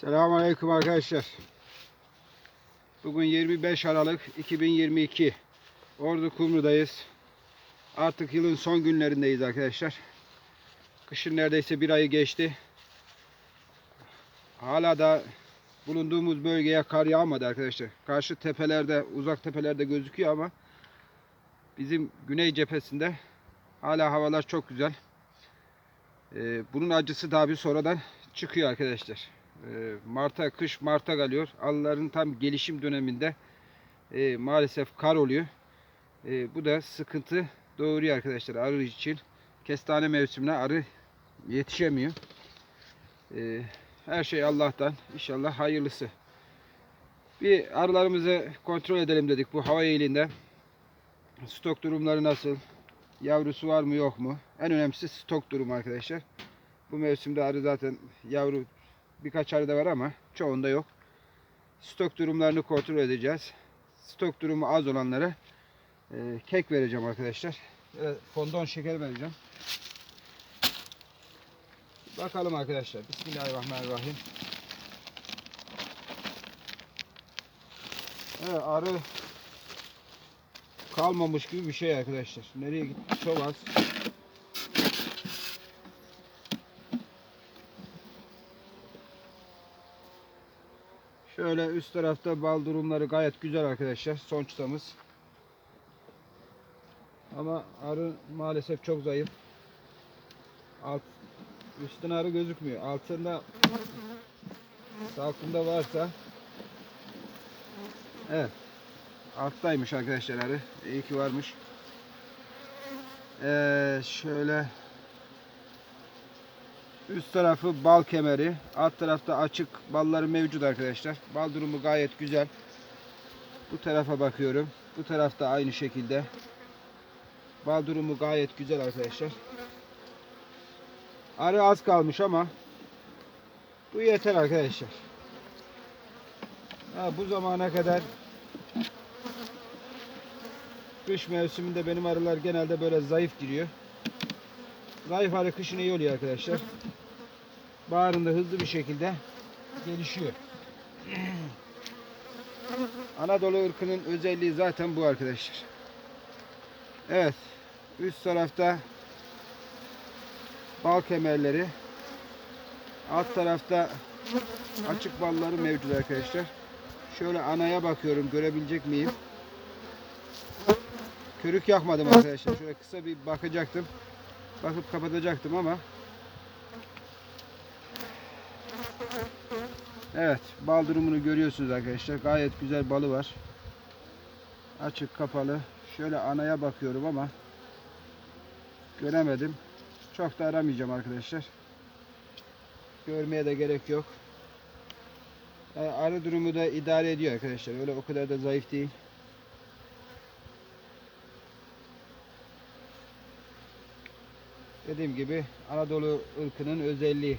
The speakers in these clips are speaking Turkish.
Selamünaleyküm arkadaşlar. Bugün 25 Aralık 2022. Ordu Kumru'dayız. Artık yılın son günlerindeyiz arkadaşlar. Kışın neredeyse bir ayı geçti. Hala da bulunduğumuz bölgeye kar yağmadı arkadaşlar. Karşı tepelerde, uzak tepelerde gözüküyor ama bizim güney cephesinde hala havalar çok güzel. Ee, bunun acısı daha bir sonradan çıkıyor arkadaşlar. Ee, Mart'a, kış Mart'a geliyor. Arıların tam gelişim döneminde e, maalesef kar oluyor. E, bu da sıkıntı doğuruyor arkadaşlar arı için. Kestane mevsimine arı yetişemiyor. E, her şey Allah'tan. İnşallah hayırlısı. Bir arılarımızı kontrol edelim dedik bu hava eğiliğinde. Stok durumları nasıl? Yavrusu var mı yok mu? En önemlisi stok durumu arkadaşlar. Bu mevsimde arı zaten yavru birkaç arıda var ama çoğunda yok. Stok durumlarını kontrol edeceğiz. Stok durumu az olanlara e, kek vereceğim arkadaşlar. Böyle fondon şeker vereceğim. Bakalım arkadaşlar. Bismillahirrahmanirrahim. Evet arı kalmamış gibi bir şey arkadaşlar. Nereye gitti? Çok az. Şöyle üst tarafta bal durumları gayet güzel arkadaşlar. Son çıtamız. Ama arı maalesef çok zayıf. Alt, üstten arı gözükmüyor. Altında salkımda varsa Evet. Alttaymış arkadaşlar arı. İyi ki varmış. Ee, şöyle Üst tarafı bal kemeri. Alt tarafta açık balları mevcut arkadaşlar. Bal durumu gayet güzel. Bu tarafa bakıyorum. Bu tarafta aynı şekilde. Bal durumu gayet güzel arkadaşlar. Arı az kalmış ama bu yeter arkadaşlar. Ha, bu zamana kadar kış mevsiminde benim arılar genelde böyle zayıf giriyor. Zayıf arı kışın iyi oluyor arkadaşlar baharında hızlı bir şekilde gelişiyor. Anadolu ırkının özelliği zaten bu arkadaşlar. Evet. Üst tarafta bal kemerleri. Alt tarafta açık balları mevcut arkadaşlar. Şöyle anaya bakıyorum görebilecek miyim? Körük yakmadım arkadaşlar. Şöyle kısa bir bakacaktım. Bakıp kapatacaktım ama Evet, bal durumunu görüyorsunuz arkadaşlar. Gayet güzel balı var. Açık, kapalı. Şöyle anaya bakıyorum ama göremedim. Çok da aramayacağım arkadaşlar. Görmeye de gerek yok. Yani arı durumu da idare ediyor arkadaşlar. Öyle o kadar da zayıf değil. Dediğim gibi Anadolu ırkının özelliği.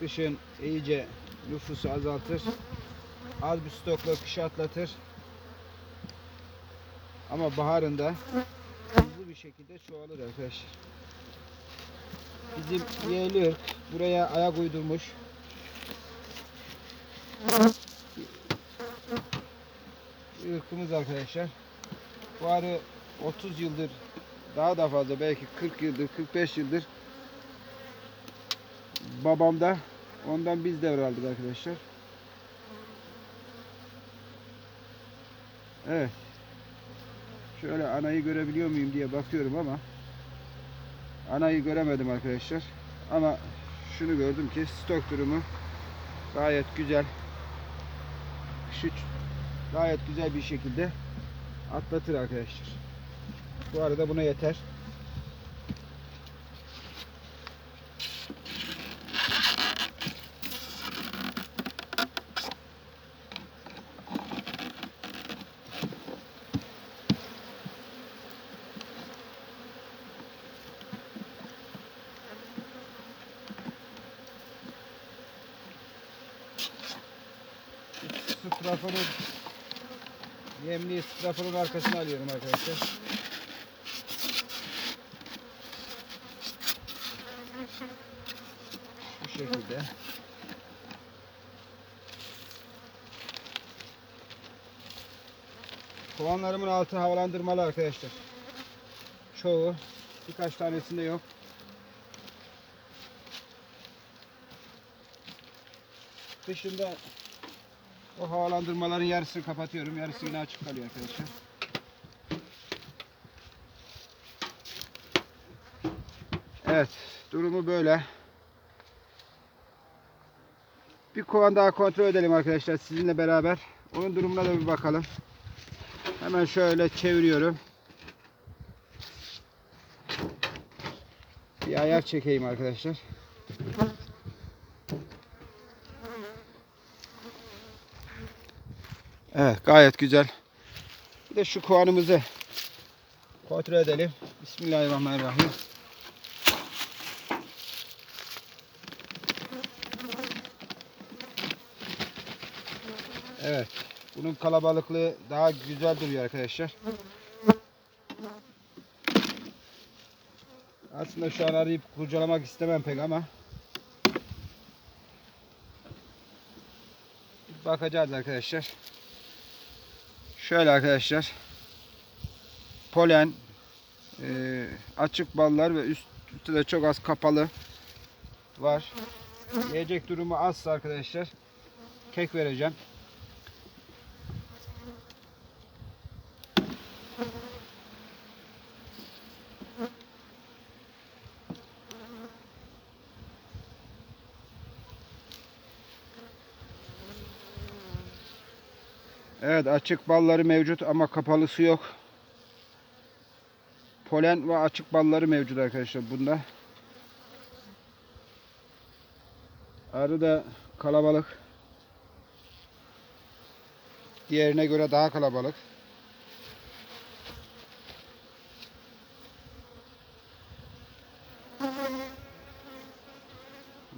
Kışın iyice nüfusu azaltır. Az bir stokla kışı atlatır. Ama baharında hızlı bir şekilde çoğalır arkadaşlar. Bizim yeğli ırk buraya ayak uydurmuş. Bir ırkımız arkadaşlar. Bu arı 30 yıldır daha da fazla belki 40 yıldır 45 yıldır babamda ondan biz devraldık arkadaşlar. Evet. Şöyle anayı görebiliyor muyum diye bakıyorum ama anayı göremedim arkadaşlar. Ama şunu gördüm ki stok durumu gayet güzel. Şu gayet güzel bir şekilde atlatır arkadaşlar. Bu arada buna yeter. şu trafonun yemliği trafonun arkasına alıyorum arkadaşlar. Bu şekilde. Kovanlarımın altı havalandırmalı arkadaşlar. Çoğu birkaç tanesinde yok. Dışında o havalandırmaların yarısını kapatıyorum. Yarısı yine açık kalıyor arkadaşlar. Evet. Durumu böyle. Bir kovan daha kontrol edelim arkadaşlar sizinle beraber. Onun durumuna da bir bakalım. Hemen şöyle çeviriyorum. Bir ayar çekeyim arkadaşlar. Evet gayet güzel. Bir de şu kovanımızı kontrol edelim. Bismillahirrahmanirrahim. Evet. Bunun kalabalıklığı daha güzel duruyor arkadaşlar. Aslında şu an arayıp kurcalamak istemem pek ama bakacağız arkadaşlar. Şöyle arkadaşlar. Polen, e, açık ballar ve üst, üstte de çok az kapalı var. Yiyecek durumu azsa arkadaşlar kek vereceğim. Evet açık balları mevcut ama kapalısı yok. Polen ve açık balları mevcut arkadaşlar bunda. Arı da kalabalık. Diğerine göre daha kalabalık.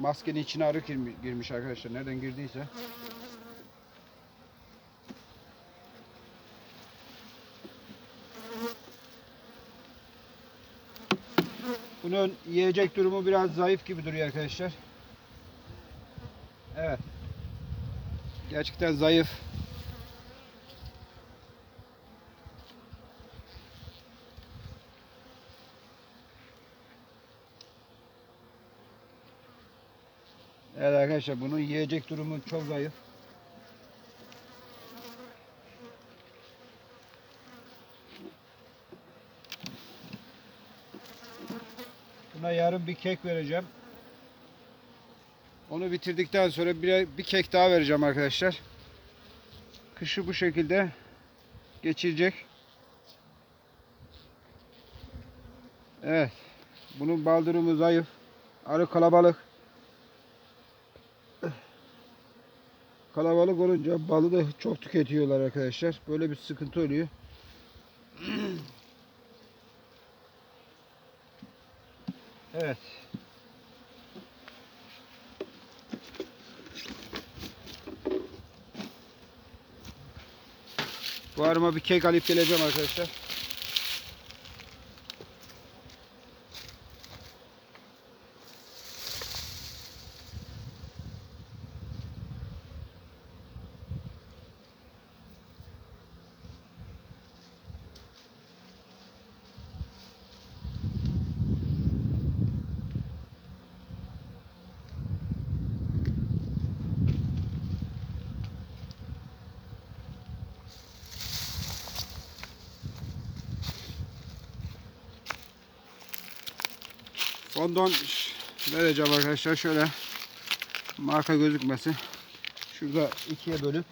Maskenin içine arı girmi- girmiş arkadaşlar. Nereden girdiyse. Bunun yiyecek durumu biraz zayıf gibi duruyor arkadaşlar. Evet. Gerçekten zayıf. Evet arkadaşlar bunun yiyecek durumu çok zayıf. Buna yarın bir kek vereceğim. Onu bitirdikten sonra bir, bir kek daha vereceğim arkadaşlar. Kışı bu şekilde geçirecek. Evet. Bunun bal durumu zayıf. Arı kalabalık. Kalabalık olunca balı da çok tüketiyorlar arkadaşlar. Böyle bir sıkıntı oluyor. Evet. Bu arıma bir kek alıp geleceğim arkadaşlar. Fondon vereceğim arkadaşlar şöyle marka gözükmesi. Şurada ikiye bölüp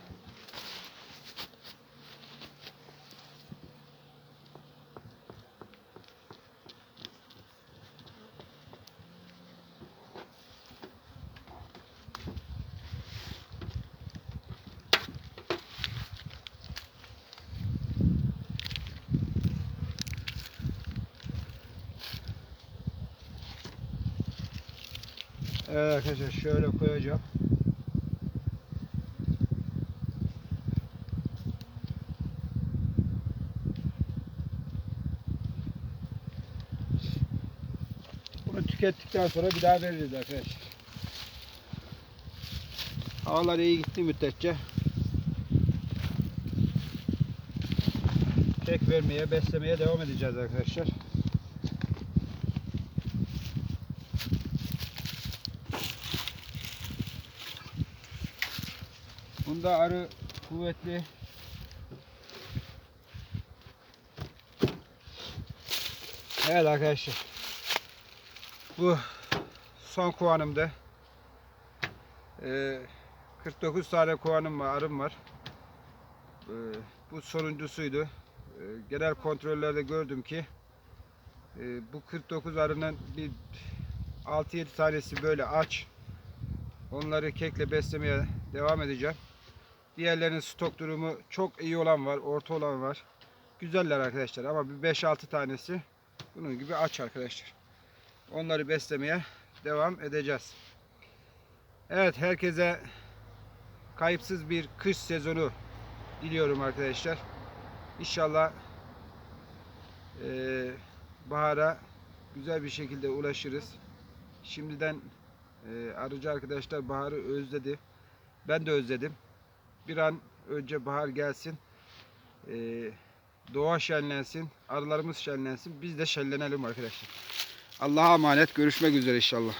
Evet arkadaşlar şöyle koyacağım. Bunu tükettikten sonra bir daha veririz arkadaşlar. Havalar iyi gitti müddetçe. destek vermeye, beslemeye devam edeceğiz arkadaşlar. Bunda arı kuvvetli. Evet arkadaşlar. Bu son kovanımda. Ee, 49 tane kovanım var, arım var. Ee, bu sonuncusuydu. Ee, genel kontrollerde gördüm ki e, bu 49 arının bir 6-7 tanesi böyle aç. Onları kekle beslemeye devam edeceğim. Diğerlerinin stok durumu çok iyi olan var, orta olan var. Güzeller arkadaşlar ama bir 5-6 tanesi bunun gibi aç arkadaşlar. Onları beslemeye devam edeceğiz. Evet herkese kayıpsız bir kış sezonu diliyorum arkadaşlar. İnşallah eee, bahara güzel bir şekilde ulaşırız. Şimdiden eee, arıcı arkadaşlar baharı özledi. Ben de özledim. Bir an önce bahar gelsin. Eee, doğa şenlensin. Arılarımız şenlensin. Biz de şenlenelim arkadaşlar. Allah'a emanet. Görüşmek üzere inşallah.